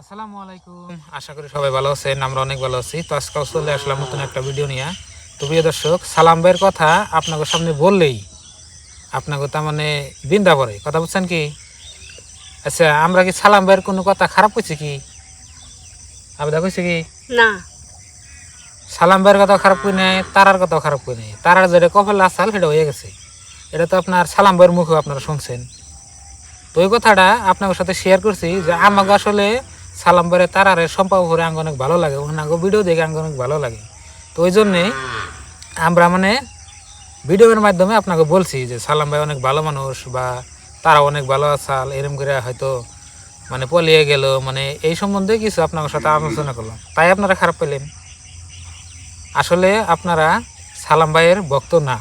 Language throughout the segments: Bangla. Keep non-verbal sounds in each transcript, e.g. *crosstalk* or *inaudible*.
আসসালামু আলাইকুম। আশা করি সবাই ভালো আছেন আমরা অনেক ভালো আছি। তো আজকাল চলে আসলাম নতুন একটা ভিডিও নিয়ে। তো প্রিয় দর্শক সালাম ভাইয়ের কথা আপনাকে সামনে বললেই আপনাকে তার মানে বিন্দা পড়ে। কথা বুঝছেন কি? আচ্ছা আমরা কি সালাম ভাইয়ের কোনো কথা খারাপ করছি কি? আবেদা কইছে কি? না। সালাম ভাইয়ের কথা খারাপ করি নাই তারার কথাও খারাপ করি নাই। তারার যেটা কপাল আসাল সেটা হয়ে গেছে। এটা তো আপনার সালাম ভাইয়ের মুখেও আপনারা শুনছেন। তো ওই কথাটা আপনাদের সাথে শেয়ার করছি যে আমাকে আসলে সালাম ভাইয়ের তারারে সম্পর্ক করে আঙ্গ অনেক ভালো লাগে ওনাকে ভিডিও দেখে আঙ্গ অনেক ভালো লাগে। তো ওই জন্যে আমরা মানে ভিডিওর মাধ্যমে আপনাকে বলছি যে সালাম ভাই অনেক ভালো মানুষ বা তারা অনেক ভালো আসাল এরম করে হয়তো মানে পলিয়ে গেল মানে এই সম্বন্ধে কিছু আপনার সাথে আলোচনা করলাম। তাই আপনারা খারাপ পেলেন। আসলে আপনারা সালাম ভাইয়ের ভক্ত না।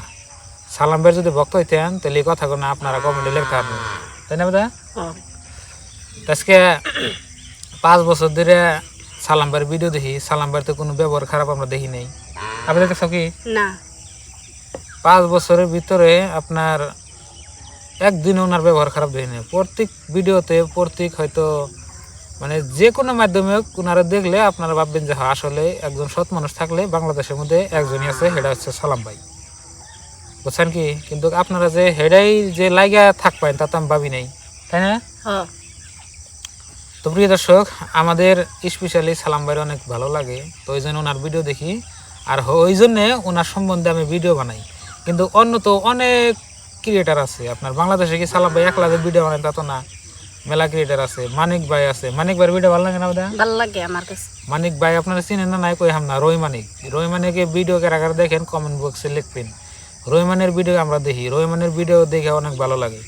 সালাম ভাইয়ের যদি ভক্ত হইতেন তাহলে এই কথাগুলো আপনারা কমেন্টে পারবেন তাই না দাদা ও, আজকে পাঁচ বছর ধরে সালাম ভিডিও দেখি সালাম ভাইয়ের তো কোনো ব্যবহার খারাপ আমরা দেখি নাই। আপনি দেখেছ কি? না। পাঁচ বছরের ভিতরে আপনার একদিন ওনার ব্যবহার খারাপ দেখি নাই। প্রত্যেক ভিডিওতে প্রত্যেক হয়তো মানে যে কোনো মাধ্যমে ওনারা দেখলে আপনারা ভাববেন যে হ্যাঁ আসলে একজন সৎ মানুষ থাকলে বাংলাদেশের মধ্যে একজনই আছে সেটা হচ্ছে সালাম ভাই। বুঝছেন কি? কিন্তু আপনারা যে হেডাই যে লাইগা থাকবেন তা তো আমি ভাবি নাই। তাই না? হ তো প্রিয় দর্শক আমাদের স্পেশালি সালাম ভাইয়ের অনেক ভালো লাগে তো ওই জন্য ওনার ভিডিও দেখি। আর ওই জন্যে ওনার সম্বন্ধে আমি ভিডিও বানাই। কিন্তু অন্য তো অনেক ক্রিয়েটার আছে। আপনার বাংলাদেশে কি সালাম ভাই একলা যে ভিডিও বানায় তা তো না। মেলা ক্রিয়েটার আছে। মানিক ভাই আছে। মানিক ভাইয়ের ভিডিও ভালো লাগে না বোধহয়? ভালো লাগে আমার কাছে। মানিক ভাই আপনারা চিনেন না? নাই কই হাম না। রই মানিক। রই মানিকের ভিডিও কারাগার দেখেন কমেন্ট বক্সে লিখবেন। রহিমানের ভিডিও আমরা দেখি। রহিমানের ভিডিও দেখে অনেক ভালো লাগে।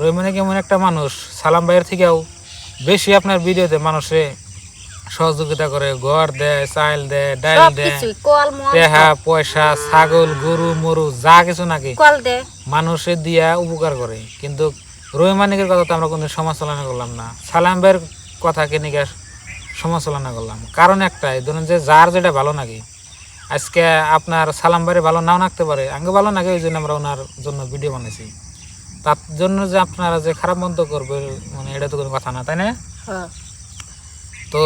রহিমানিক এমন একটা মানুষ। সালাম ভাইয়ের থেকেও বেশি আপনার ভিডিওতে মানুষে সহযোগিতা করে ঘর দেয় চাইল দেয় ডাইল দেয় টেহা পয়সা ছাগল গরু মরু যা কিছু নাকি মানুষের দিয়া উপকার করে। কিন্তু রহিমানিকের কথা তো আমরা কোনো সমালোচনা করলাম না। সালাম ভাইয়ের কথাকে নিয়ে সমালোচনা করলাম। কারণ একটাই ধরুন যে যার যেটা ভালো নাকি। আজকে আপনার সালাম ভাইয়ের ভালো নাও লাগতে পারে আগে ভালো নাকি? ওই জন্য আমরা ওনার জন্য ভিডিও বানাইছি। তার জন্য যে আপনারা যে খারাপ মন্তব্য করবে মানে এটা তো কোনো কথা না তাই না? তো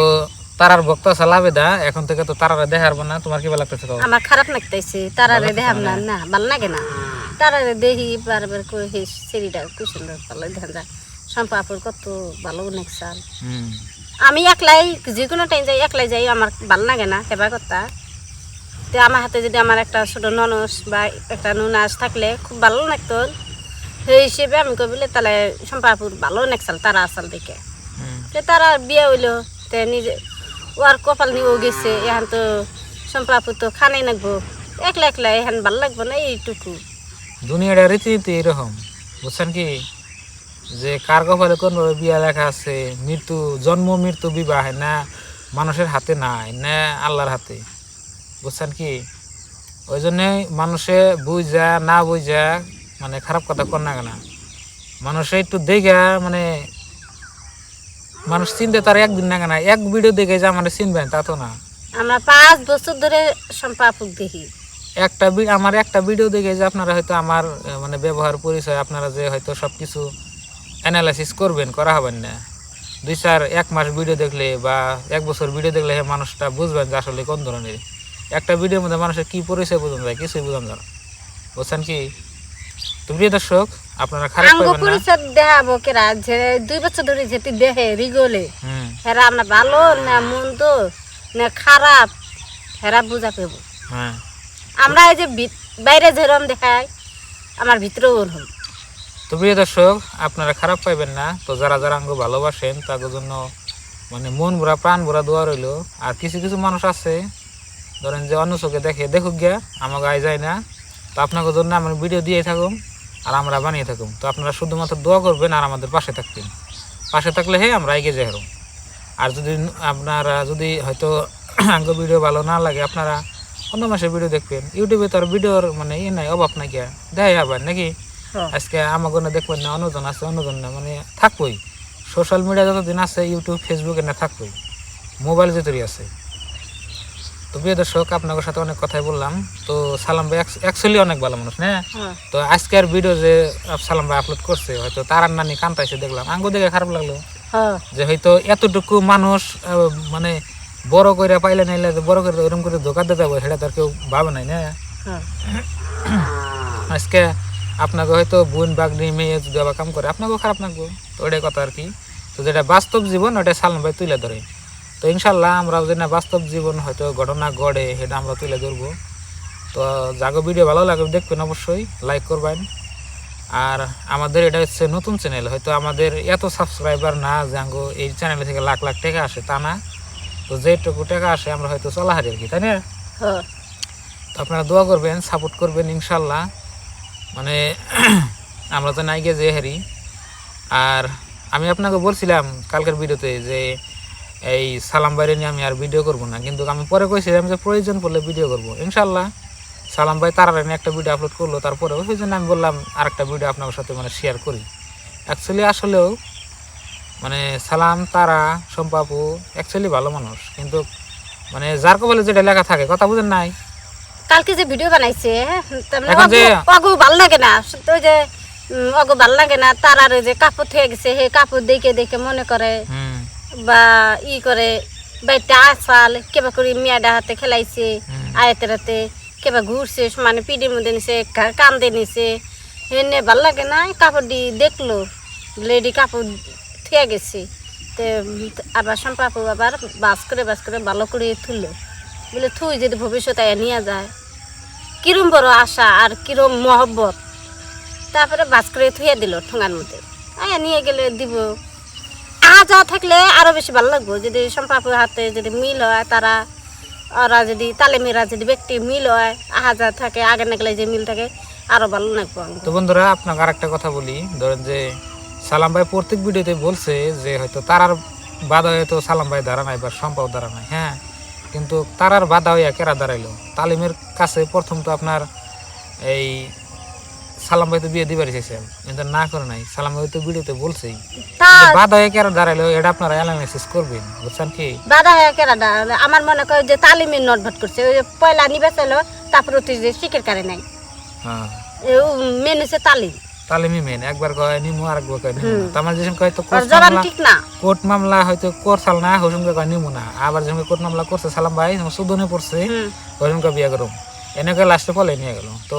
তারার ভক্ত সালাবেদা এখন থেকে তো তারারা দেখার না তোমার কি ভালো লাগতেছে তো? আমার খারাপ লাগতেছে তারারে দেখাম না? না ভালো লাগে না। তারারে দেখি বারবার করে সেই সিঁড়িটা কি সুন্দর ভালো দেখা যায়। সম্পাপুর কত ভালো অনেক সাল হুম। আমি একলাই যে কোনো টাইম যাই একলাই যাই আমার ভালো লাগে না সেবা কথা। তো আমার হাতে যদি আমার একটা ছোট ননস বা একটা নুনাস থাকলে খুব ভালো লাগতো। সেই হিসেবে আমি কবিলে তাহলে সম্পাপুর ভালো নেকসাল তারা আসাল দেখে। তারা বিয়ে হইল তে নিজে ওর কপাল নিয়েও গেছে এখন তো সম্পাপুর তো খানাই লাগবো একলা একলা এখন ভালো লাগবো না এইটুকু। দুনিয়াটা রীতিনীতি এরকম বুঝছেন কি? যে কার কপালে কোন বিয়া লেখা আছে মৃত্যু জন্ম মৃত্যু বিবাহ না মানুষের হাতে নাই না আল্লাহর হাতে বুঝছেন কি? ওই জন্যে মানুষে বুঝা না বুঝা মানে খারাপ কথা কর না কেন? মানুষে একটু দেখা মানে মানুষ চিনতে তার একদিন না কেনা এক ভিডিও দেখে যে আমার চিনবেন তা তো না। আমরা পাঁচ বছর ধরে সম্পাপুক দেখি। একটা আমার একটা ভিডিও দেখে যে আপনারা হয়তো আমার মানে ব্যবহার পরিচয় আপনারা যে হয়তো সব কিছু অ্যানালাইসিস করবেন করা হবেন না। দুই চার এক মাস ভিডিও দেখলে বা এক বছর ভিডিও দেখলে হে মানুষটা বুঝবেন যে আসলে কোন ধরনের। একটা ভিডিওর মধ্যে মানুষের কি পরিচয় বোঝানো যায় কিছুই বোঝানো যায় বুঝছেন কি? তো প্রিয় দর্শক আপনারা খারাপ পাবেন না। পরিচয় দেখাবো কেরা যে দুই বছর ধরে যেটি দেখে রিগলে হেরা আমরা ভালো না মন্দ না খারাপ হেরা বুঝা পেব হ্যাঁ। আমরা এই যে বাইরে যেরকম দেখাই আমার ভিতরেও ওরকম। তো প্রিয় দর্শক আপনারা খারাপ পাইবেন না। তো যারা যারা আঙ্গ ভালোবাসেন তাদের জন্য মানে মন ভরা প্রাণ ভরা দোয়া রইল। আর কিছু কিছু মানুষ আছে ধরেন যে অন্য চোখে দেখে দেখুক গিয়া আমাকে আয় যায় না। তো আপনাদের জন্য আমরা ভিডিও দিয়ে থাকুম। আর আমরা বানিয়ে থাকুম। তো আপনারা শুধুমাত্র দোয়া করবেন আর আমাদের পাশে থাকবেন। পাশে থাকলে হে আমরা এগিয়ে যাই। আর যদি আপনারা যদি হয়তো *clears throat* আঙ্গ ভিডিও ভালো না লাগে আপনারা অন্য মাসের ভিডিও দেখবেন। ইউটিউবে তো আর ভিডিওর মানে ইয়ে নাই অভাব নাই গিয়া। দেখাই আবার নাকি? আজকে আমাকে না দেখবেন না অন্যজন আছে অন্যজন না মানে থাকবই। সোশ্যাল মিডিয়া যতদিন আছে ইউটিউব ফেসবুকে না থাকবই। মোবাইল যতই আছে। তো প্রিয় দর্শক আপনাদের সাথে অনেক কথাই বললাম। তো সালাম ভাই অ্যাকচুয়ালি অনেক ভালো মানুষ হ্যাঁ। তো আজকের ভিডিও যে সালাম ভাই আপলোড করছে হয়তো তারার নানি কান্তাইছে দেখলাম। আঙ্গু দেখে খারাপ লাগল। হ্যাঁ। যে হয়তো এতটুকু মানুষ মানে বড় করে পাইলে নাইলে যে বড় করে ওরকম করে ধোকা দিতে হবে সেটা তো আর কেউ ভাবে নাই না? হ্যাঁ। *coughs* আজকে আপনাকে হয়তো বোন বাগনি মেয়ে যদি কাম করে আপনাকেও খারাপ লাগবে। তো ওটাই কথা আর কি। তো যেটা বাস্তব জীবন ওটা সালন ভাই তুলে ধরে। তো ইনশাল্লাহ আমরা যেটা বাস্তব জীবন হয়তো ঘটনা গড়ে সেটা আমরা তুলে ধরবো। তো জাগো ভিডিও ভালো লাগবে দেখবেন অবশ্যই লাইক করবেন। আর আমাদের এটা হচ্ছে নতুন চ্যানেল হয়তো আমাদের এত সাবস্ক্রাইবার না যে আঙ্গো এই চ্যানেলে থেকে লাখ লাখ টাকা আসে তা না। তো যেটুকু টাকা আসে আমরা হয়তো চলা হারি আর কি তাই না? হ্যাঁ। তো আপনারা দোয়া করবেন সাপোর্ট করবেন ইনশাল্লাহ। মানে *clears throat* আমরা তো নাই গিয়ে যে হারি। আর আমি আপনাকে বলছিলাম কালকের ভিডিওতে যে এই সালাম বাইরে নিয়ে আমি আর ভিডিও করব না। কিন্তু আমি পরে কইছিলাম যে প্রয়োজন পড়লে ভিডিও করব। ইনশাল্লাহ সালাম ভাই তারা একটা ভিডিও আপলোড করল তারপরে ওই জন্য আমি বললাম আরেকটা ভিডিও আপনার সাথে মানে শেয়ার করি। অ্যাকচুয়ালি আসলেও মানে সালাম তারা সম্পাপু অ্যাকচুয়ালি ভালো মানুষ। কিন্তু মানে যার কবলে যেটা লেখা থাকে কথা বুঝেন নাই? কালকে যে ভিডিও বানাইছে মানে অগু- ভালো লাগে না। ওই যে অগু ভালো লাগে না তার আর যে কাপড় থেকে গেছে সেই কাপড় দেখে দেখে মনে করে বা ই করে বাড়িতে আসাল কেবা করে মেয়াডা হাতে খেলাইছে হুম। আয়তের হাতে কেবা ঘুরছে মানে পিডির মধ্যে নিছে কান্দে নিছে। এনে ভালো লাগে না কাপড় দি দেখল লেডি কাপড় থেকে গেছে। তে আবার সম্পাপু আবার বাস করে বাস করে ভালো করে তুললো বলে থুই যদি ভবিষ্যতে নিয়ে যায়। কিরম বড় আশা আর কিরম মহব্বত? তারপরে বাস করে থুয়ে দিল ঠোঙার মধ্যে। আয়া নিয়ে গেলে দিব। যাওয়া থাকলে আরও বেশি ভালো লাগবো। যদি সম্পাপুর হাতে যদি মিল হয়, তারা, ওরা যদি তালেমেরা যদি ব্যক্তি মিল হয় আহা যাওয়া থাকে আগে না গেলে যে মিল থাকে, আরও ভালো লাগবো তো বন্ধুরা, আপনাকে আরেকটা কথা বলি। ধরেন যে সালাম ভাই প্রত্যেক ভিডিওতে বলছে যে হয়তো তারার বাধা হয়তো সালাম ভাই দাঁড়া নাই বা সম্পদ দাঁড়া নাই হ্যাঁ? কিন্তু তারার বাধা হইয়া কেরা দাঁড়াইলো। তালিমের কাছে প্রথম তো আপনার এই সালাম ভাই তো বিয়ে দিবার কিন্তু না করে নাই। সালাম ভাই তো ভিডিওতে বলছেই। বাধা হয়ে কেরা দাঁড়াইলো? এটা আপনারা অ্যানালাইসিস করবেন। বুঝছেন কি? বাধা হয়ে কেরাডা আমার মনে করে যে তালিমের নটভট করছে। ওই পয়লা নিবে চাইলো তারপরে তুই যে কারে নাই। হ্যাঁ। মেন হচ্ছে তালিম। তালিমই মেন একবার কয় নিমু আরেকবার কয় নিমু মানে কয় তো ঠিক না। কোর্ট মামলা হয়তো করছাল না হসুমকে কয় নিমু না। আবার যখন কোর্ট মামলা করছে সালাম ভাই সুদনে পড়ছে হুম। হসুমকে বিয়ে করো এনেকে লাস্টে পলে নিয়ে গেল। তো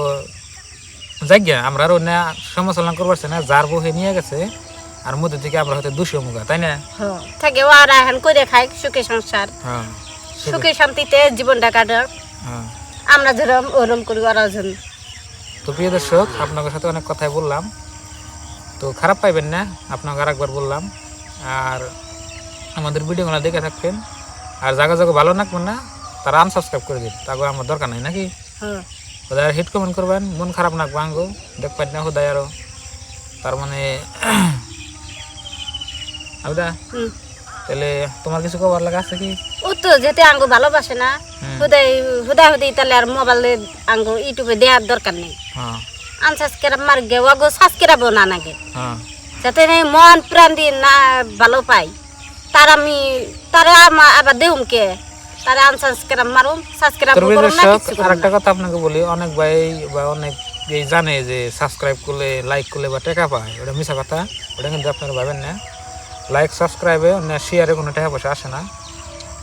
যাই আমরা আর অন্য সমালোচনা করবার না যার বউ নিয়ে গেছে আর মধ্যে থেকে আমরা হয়তো দুশো মুখা তাই না? হ্যাঁ। থাকে আর এখন করে খায় সুখে সংসার। হ্যাঁ সুখে শান্তিতে জীবনটা কাটাক। হ্যাঁ। আমরা যেরকম ওরম করি ওরা তো প্রিয় দর্শক আপনাদের সাথে অনেক কথাই বললাম। তো খারাপ পাইবেন না আপনাকে আর একবার বললাম। আর আমাদের ভিডিওগুলো দেখে থাকবেন। আর জায়গা জায়গা ভালো লাগবেন না তারা আনসাবস্ক্রাইব করে দিন তারপর আমার দরকার নাই নাকি? হ্যাঁ। হোদায় হিট কমেন্ট করবেন মন খারাপ না আঙ্গো দেখবেন না হোদায় আরও। তার মানে *clears throat* আবদা তাহলে তোমার কিছু খবর লাগা আছে কি? ও তো যেতে আঙ্গু ভালোবাসে না। হুদাই হুদাই হুদাই তাহলে আর মোবাইলে আঙ্গু ইউটিউবে দেওয়ার দরকার নেই। হ্যাঁ। আনসাস কেরা মার গে ওগো সাস কেরাবো না নাগে। হ্যাঁ। যাতে মন প্রাণ দিয়ে না ভালো পাই। তার আমি তারা আমার আবার দেহুম কে তারা আনসাস কেরাম মারুম তরবির করুম না কিছু আরেকটা কথা আপনাকে বলি অনেক ভাই বা অনেক এই জানে যে সাবস্ক্রাইব করলে লাইক করলে বা টাকা পায় ওটা মিশা কথা ওটা কিন্তু আপনারা ভাবেন না। লাইক সাবস্ক্রাইবে না শেয়ারে কোনো টাকা পয়সা আসে না।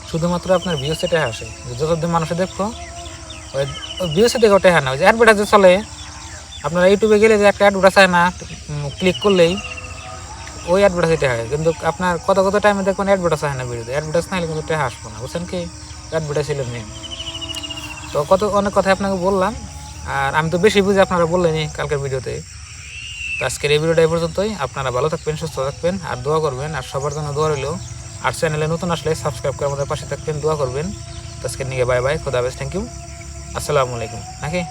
শুধুমাত্র আপনার ভিউসে টাকা আসে। যতদিন মানুষে দেখো ওই ভিউসে দেখেও টাকা না ওই যে অ্যাডভার্টাইজ চলে আপনারা ইউটিউবে গেলে যে একটা অ্যাডভার্টাইজ হয় না ক্লিক করলেই ওই অ্যাডভার্টাইজ টাকা হয় কিন্তু আপনার কত কত টাইমে দেখবেন অ্যাডভার্টাইজ হয় না ভিডিওতে অ্যাডভার্টাইজ না হলে কিন্তু টাকা আসব না বুঝছেন কি? অ্যাডভার্টাইজ ছিল মেন তো কত, অনেক কথা আপনাকে বললাম, আর আমি তো বেশি বুঝি আপনারা বললেনই কালকের ভিডিওতে। তো আজকের এই ভিডিওটা এই পর্যন্তই। আপনারা ভালো থাকবেন, সুস্থ থাকবেন, আর দোয়া করবেন, আর সবার জন্য দোয়া রইলেও আর চ্যানেলে নতুন আসলে সাবস্ক্রাইব করে আমাদের পাশে থাকবেন, দোয়া করবেন। তো আজকের নিয়ে বাই বাই, খোদা হাফেজ থ্যাংক ইউ আসসালামু আলাইকুম। নাকি?